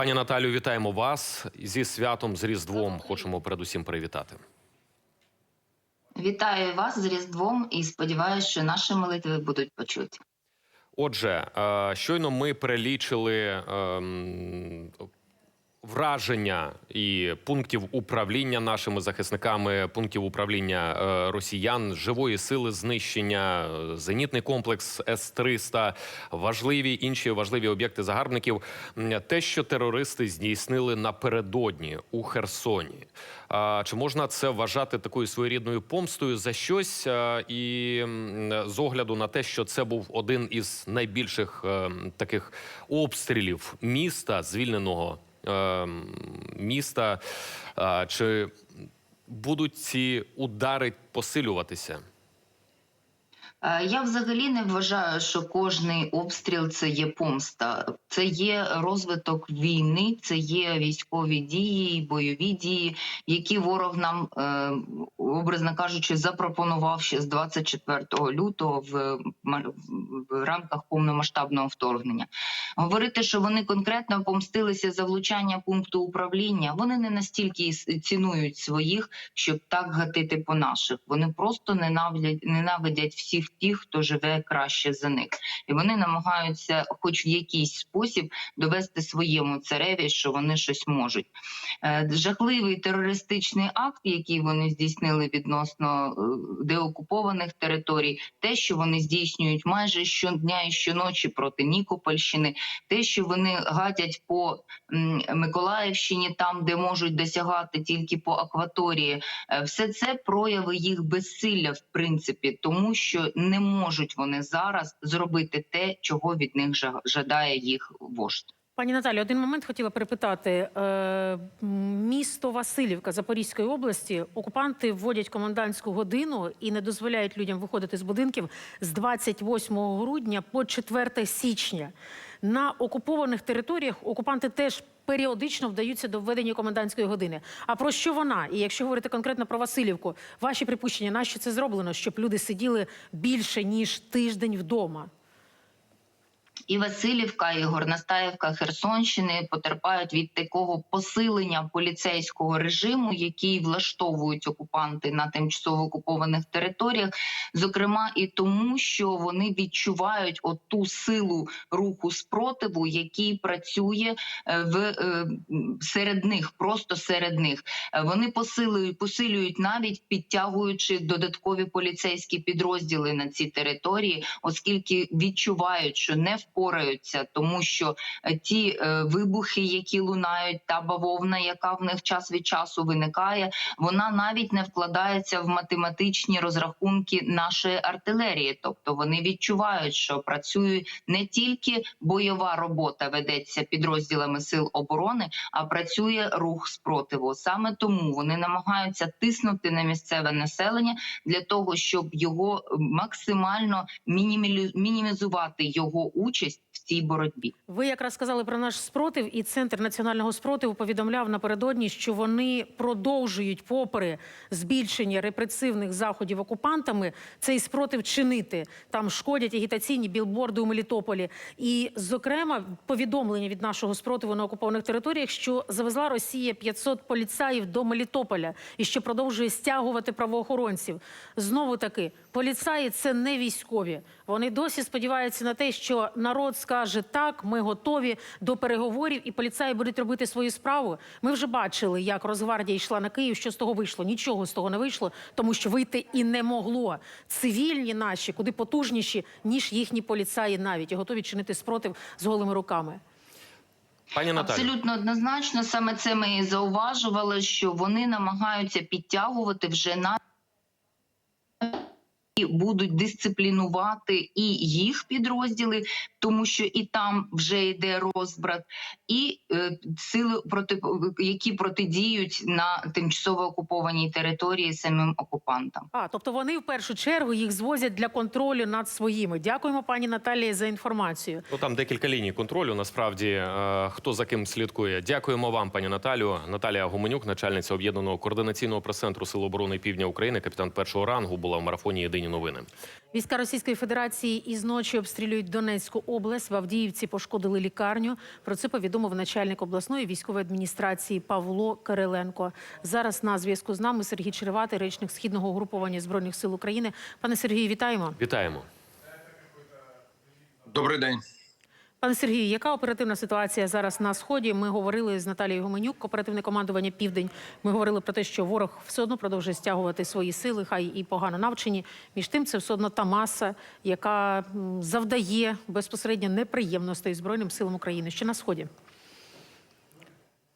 Пані Наталю, вітаємо вас зі святом з Різдвом. Хочемо передусім привітати. Вітаю вас з Різдвом і сподіваюся, що наші молитви будуть почуті. Отже, е, щойно ми перелічили ем, враження і пунктів управління нашими захисниками, пунктів управління е, росіян, живої сили знищення, зенітний комплекс С-300, важливі інші важливі об'єкти загарбників. Те, що терористи здійснили напередодні у Херсоні. Чи можна це вважати такою своєрідною помстою за щось? І з огляду на те, що це був один із найбільших е, таких обстрілів міста, звільненого міста, чи будуть ці удари посилюватися? Е, Я взагалі не вважаю, що кожний обстріл це є помста. Це є розвиток війни, це є військові дії, бойові дії, які ворог нам, е, образно кажучи, запропонував ще з 24 лютого в, в рамках повномасштабного вторгнення. Говорити, що вони конкретно помстилися за влучання пункту управління, вони не настільки цінують своїх, щоб так гатити по наших. Вони просто ненавидять, ненавидять всіх тих, хто живе краще за них, і вони намагаються, хоч в якийсь спосіб, довести своєму цареві, що вони щось можуть. Е, Жахливий терористичний акт, який вони здійснили відносно е, деокупованих територій, те, що вони здійснюють майже щодня і щоночі проти Нікопольщини, те, що вони гадять по Миколаївщині, там де можуть досягати тільки по акваторії, Е, все це прояви їх безсилля, в принципі, тому що не можуть вони зараз зробити те, чого від них жадає їх вождь. Пані Наталі, один момент хотіла перепитати. Е, місто Васильівка Запорізької області окупанти вводять комендантську годину і не дозволяють людям виходити з будинків з 28 грудня по 4 січня. На окупованих територіях окупанти теж періодично вдаються до введення комендантської години. А про що вона? І якщо говорити конкретно про Васильівку, ваші припущення, на що це зроблено, щоб люди сиділи більше ніж тиждень вдома? І Васильівка, і Горностаївка Херсонщини потерпають від такого посилення поліцейського режиму, який влаштовують окупанти на тимчасово окупованих територіях, зокрема і тому, що вони відчувають оту силу руху спротиву, який працює е, в е, серед них, просто серед них. Е, Вони посилюють, посилюють навіть підтягуючи додаткові поліцейські підрозділи на ці території, оскільки відчувають, що не впораються, тому що е, ті е, вибухи, які лунають, та бавовна, яка в них час від часу виникає, вона навіть не вкладається в математичні розрахунки нашої артилерії. Тобто вони відчувають, що працює не тільки бойова робота ведеться підрозділами сил оборони, а працює рух спротиву. Саме тому вони намагаються тиснути на місцеве населення для того, щоб його максимально мінімізувати його участь в цій боротьбі. Ви якраз сказали про наш спротив, і центр національного спротиву повідомляв напередодні, що вони продовжують, попри збільшення репресивних заходів окупантами, цей спротив чинити. Там шкодять агітаційні білборди у Мелітополі. І, зокрема, повідомлення від нашого спротиву на окупованих територіях, що завезла Росія 500 поліцаїв до Мелітополя і що продовжує стягувати правоохоронців. Знову таки, поліцаї це не військові. Вони досі сподіваються на те, що народ скаже так, ми готові до переговорів, і поліцаї будуть робити свою справу. Ми вже бачили, як Росгвардія йшла на Київ. Що з того вийшло? Нічого з того не вийшло, тому що вийти і не могло. Цивільні наші куди потужніші, ніж їхні поліцаї, навіть і готові чинити спротив з голими руками. Пані Абсолютно однозначно, саме це ми і зауважували, що вони намагаються підтягувати вже на будуть дисциплінувати і їх підрозділи, тому що і там вже йде розбрат, і е, сили проти які протидіють на тимчасово окупованій території самим окупантам. А тобто вони в першу чергу їх звозять для контролю над своїми. Дякуємо, пані Наталії, за інформацію. ну там декілька ліній контролю. Насправді е, хто за ким слідкує. Дякуємо вам, пані Наталю. Наталія Гуменюк, начальниця об'єднаного координаційного прес-центру Сил оборони Півдня України, капітан першого рангу, була в марафоні Єдині новини. Війська Російської Федерації із ночі обстрілюють Донецьку область. В Авдіївці пошкодили лікарню. Про це повідомив начальник обласної військової адміністрації Павло Кириленко. Зараз на зв'язку з нами Сергій Череватий, речник східного угруповання збройних сил України. Пане Сергію, вітаємо. Вітаємо. Добрий день. Пане Сергію, яка оперативна ситуація зараз на сході? Ми говорили з Наталією Гуменюк, оперативне командування Південь. Ми говорили про те, що ворог все одно продовжує стягувати свої сили, хай і погано навчені. Між тим, це все одно та маса, яка завдає безпосередньо неприємностей збройним силам України. Що на сході?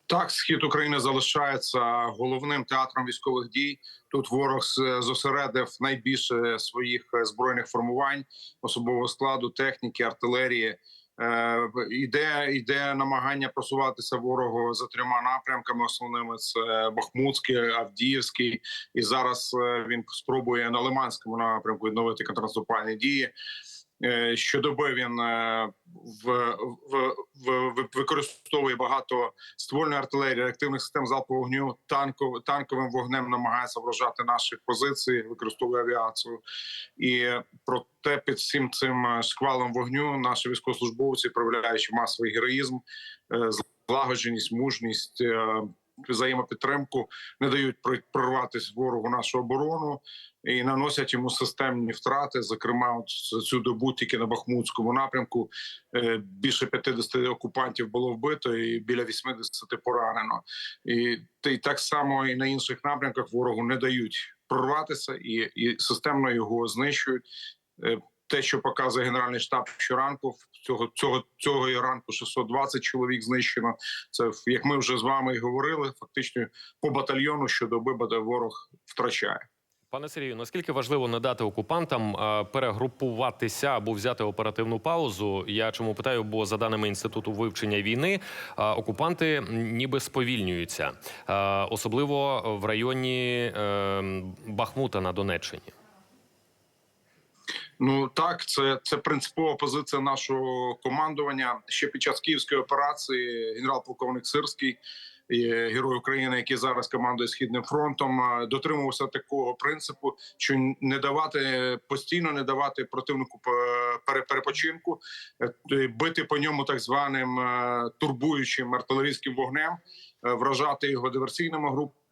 Так, схід України залишається головним театром військових дій. Тут ворог зосередив найбільше своїх е, збройних формувань, особового складу, техніки, артилерії. Е, Іде іде намагання просуватися ворогу за трьома напрямками. Основними це Бахмутський, Авдіївський, і зараз е, він спробує на Лиманському напрямку відновити контрнаступальні дії. Е, Щодоби він е, в, в, в, використовує багато ствольної артилерії, реактивних систем залпового вогню, танков, танковим вогнем намагається вражати наші позиції, використовує авіацію. І проте під всім цим е, шквалом вогню наші військовослужбовці, проявляючи масовий героїзм, е, злагодженість, мужність. Е, Взаємопідтримку не дають прорватися ворогу нашу оборону і наносять йому системні втрати. Зокрема, от цю добу тільки на Бахмутському напрямку е, більше 50 окупантів було вбито і біля 80 поранено. І, й так само і на інших напрямках ворогу не дають прорватися і, і системно його знищують. Те, що показує генеральний штаб щоранку, цього цього цього ранку 620 чоловік знищено. Це як ми вже з вами і говорили. Фактично по батальйону щодоби буде ворог втрачає. Пане Сергію, наскільки важливо не дати окупантам перегрупуватися або взяти оперативну паузу? Я чому питаю? Бо за даними інституту вивчення війни, окупанти ніби сповільнюються, особливо в районі е, Бахмута на Донеччині. Ну так, це, це принципова позиція нашого командування. Ще під час київської операції генерал-полковник Сирський, е, герой України, який зараз командує східним фронтом, е, дотримувався такого принципу, що не давати постійно не давати противнику перепочинку, е, бити по ньому так званим турбуючим артилерійським вогнем, вражати його диверсійними групами,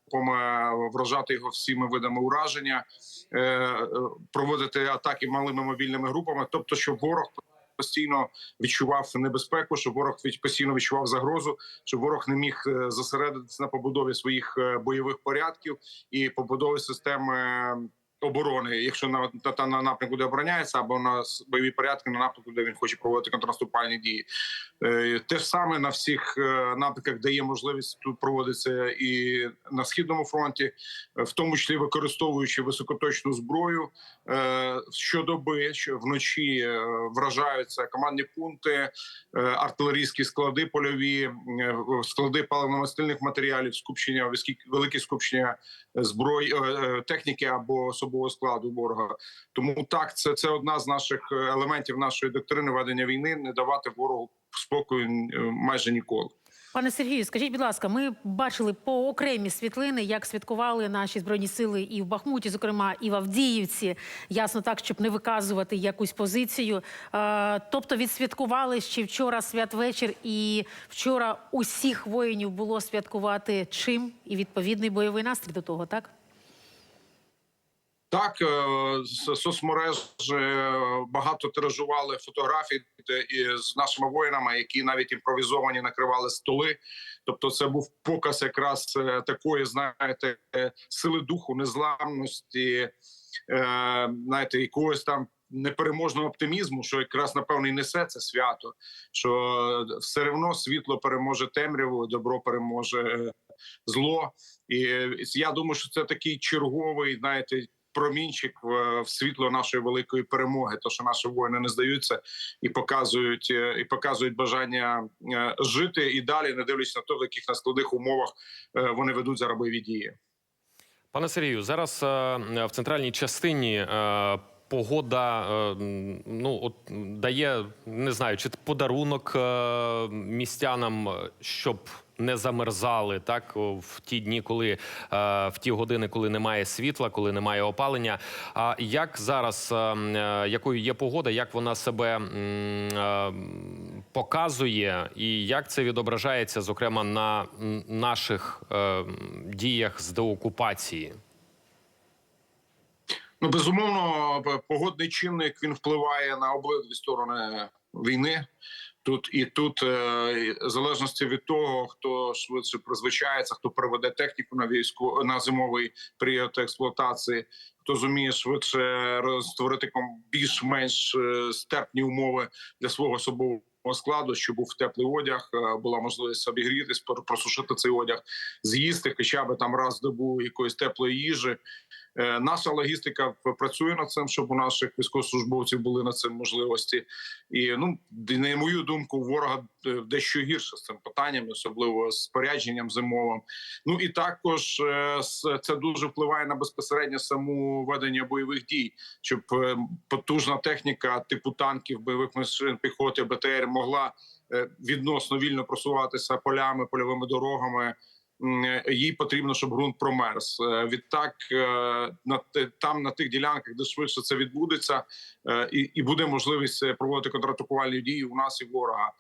вражати його всіми видами ураження е, е, проводити атаки малими мобільними групами, тобто, щоб ворог постійно відчував небезпеку, щоб ворог постійно відчував загрозу, щоб ворог не міг е, зосередитися на побудові своїх бойових порядків і побудові системи. Оборони, якщо на, на, на напрямку, де обороняється, або на бойові порядки на напрямку, де він хоче проводити контрнаступальні дії, Е, те ж саме на всіх е, напрямках, де є можливість тут проводиться і на східному фронті, в тому числі використовуючи високоточну зброю. Е, Щодоби, що вночі вражаються командні пункти, артилерійські склади, польові склади паливно-мастильних матеріалів, скупчення великі скупчення зброї техніки або особового складу ворога. Тому так, це, це одна з наших е, елементів нашої доктрини ведення війни не давати ворогу спокою е, майже ніколи. Пане Сергію, скажіть, будь ласка, ми бачили по окремі світлини, як святкували наші збройні сили і в Бахмуті, зокрема, і в Авдіївці. Ясно так, щоб не виказувати якусь позицію. Е, тобто відсвяткували ще вчора святвечір, і вчора усіх воїнів було святкувати чим і відповідний бойовий настрій до того, так? Так, е, з соцмереж е, багато тиражували фотографій і з нашими воїнами, які навіть імпровізовані накривали столи. Тобто, це був показ якраз е, такої, знаєте, е, сили духу, незламності, е, знаєте, якогось там. Непереможного оптимізму, що якраз напевно і несе це свято, що все одно світло переможе темряву, добро переможе е, зло. І я думаю, що це такий черговий, знаєте, промінчик в, світло нашої великої перемоги. То що наші воїни не здаються і показують, е, і показують бажання е, жити і далі, не дивлячись на те, в яких на складних умовах е, вони ведуть бойові дії. Пане Сергію, зараз в центральній частині погода ну от дає не знаю, чи подарунок містянам, щоб не замерзали так в ті дні, коли е, в ті години, коли немає світла, коли немає опалення. А як зараз е, м, е, якою є погода, як вона себе е, показує, і як це відображається, зокрема, на наших діях з деокупації? Ну безумовно, погодний чинник він впливає на обидві сторони війни. Тут і тут, е, в залежності від того, хто швидше призвичається, хто проведе техніку на війську на зимовий період експлуатації, хто зуміє швидше роз- створити більш-менш е, стерпні умови для свого особового складу, щоб був теплий одяг, е, була можливість обігрітись, просушити цей одяг, з'їсти хоча б там раз в добу якоїсь теплої їжі. Е, Наша логістика працює над цим, щоб у наших військовослужбовців були на це можливості. І ну на мою думку, ворога е, дещо гірше з цим питанням, особливо з спорядженням зимовим. Ну і також це дуже впливає на безпосередньо саму ведення бойових дій, щоб потужна техніка типу танків, бойових машин, піхоти, БТР могла е, відносно вільно просуватися полями, польовими дорогами. Е, Їй потрібно, щоб ґрунт промерз. Е, Відтак на те- там на тих ділянках, де швидше це відбудеться, і, і буде можливість проводити контратакувальні дії у нас і ворога.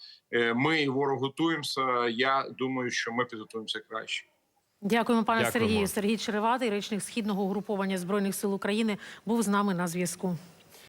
Ми і ворог готуємося. Я думаю, що ми підготуємося краще. Дякуємо, пане Дякуємо. Сергію. Сергій Череватий, речник східного угруповання збройних сил України, був з нами на зв'язку.